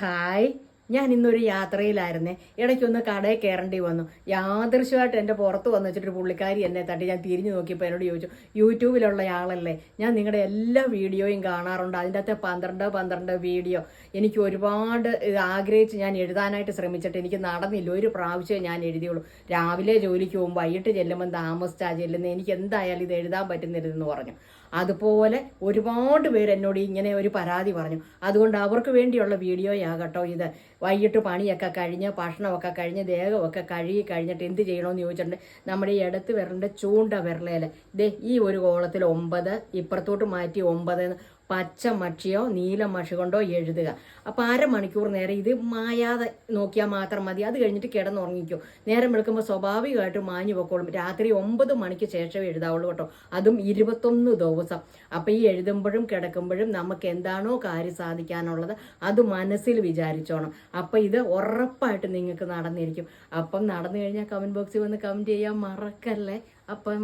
Hi ഞാൻ ഇന്നൊരു യാത്രയിലായിരുന്നേ. ഇടയ്ക്കൊന്ന് കടയിൽ കയറേണ്ടി വന്നു. യാദൃശ്യമായിട്ട് എന്റെ പുറത്ത് വന്ന് വെച്ചിട്ടൊരു പുള്ളിക്കാരി എന്നെ തട്ടി. ഞാൻ തിരിഞ്ഞു നോക്കിയപ്പോൾ എന്നോട് ചോദിച്ചു യൂട്യൂബിലുള്ള ആളല്ലേ? ഞാൻ നിങ്ങളുടെ എല്ലാ വീഡിയോയും കാണാറുണ്ട്. അതിന്റെ അകത്തെ പന്ത്രണ്ട് പന്ത്രണ്ട് വീഡിയോ. എനിക്ക് ഒരുപാട് ആഗ്രഹിച്ച് ഞാൻ എഴുതാനായിട്ട് ശ്രമിച്ചിട്ട് എനിക്ക് നടന്നില്ല. ഒരു പ്രാവശ്യം ഞാൻ എഴുതിയുള്ളൂ. രാവിലെ ജോലിക്ക് പോകും വൈകിട്ട് ചെല്ലുമ്പോൾ താമസിച്ചാ ചെല്ലുന്നത്. എനിക്ക് എന്തായാലും ഇത് എഴുതാൻ പറ്റുന്നില്ലെന്ന് പറഞ്ഞു. അതുപോലെ ഒരുപാട് പേര് എന്നോട് ഇങ്ങനെ ഒരു പരാതി പറഞ്ഞു. അതുകൊണ്ട് അവർക്ക് വേണ്ടിയുള്ള വീഡിയോയാകട്ടോ ഇത്. വൈകിട്ട് പണിയൊക്കെ കഴിഞ്ഞ് ഭക്ഷണമൊക്കെ കഴിഞ്ഞ് ദേഹമൊക്കെ കഴുകി കഴിഞ്ഞിട്ട് എന്ത് ചെയ്യണമെന്ന് ചോദിച്ചിട്ടുണ്ട്. നമ്മുടെ ഈ ഇടത്ത് വിരലിന്റെ ചൂണ്ട വിരലേൽ ദേ ഈ ഒരു കോളത്തിൽ ഒമ്പത് ഇപ്പുറത്തോട്ട് മാറ്റി ഒമ്പത് പച്ച മഷിയോ നീല മഷി കൊണ്ടോ എഴുതുക. അപ്പോൾ അരമണിക്കൂർ നേരം ഇത് മായാതെ നോക്കിയാൽ മാത്രം മതി. അത് കഴിഞ്ഞിട്ട് കിടന്നുറങ്ങിക്കോ. നേരം വെളുക്കുമ്പോൾ സ്വാഭാവികമായിട്ട് മാഞ്ഞു പൊക്കോളും. രാത്രി ഒമ്പത് മണിക്ക് ശേഷം എഴുതാവുള്ളൂ കേട്ടോ. അതും ഇരുപത്തൊന്ന് ദിവസം. അപ്പോൾ ഈ എഴുതുമ്പോഴും കിടക്കുമ്പോഴും നമുക്ക് എന്താണോ കാര്യം സാധിക്കാനുള്ളത് അത് മനസ്സിൽ വിചാരിച്ചോണം. അപ്പോൾ ഇത് ഉറപ്പായിട്ട് നിങ്ങൾക്ക് നടന്നിരിക്കും. അപ്പം നടന്നു കഴിഞ്ഞാൽ കമന്റ് ബോക്സിൽ വന്ന് കമന്റ് ചെയ്യാൻ മറക്കല്ലേ? അപ്പം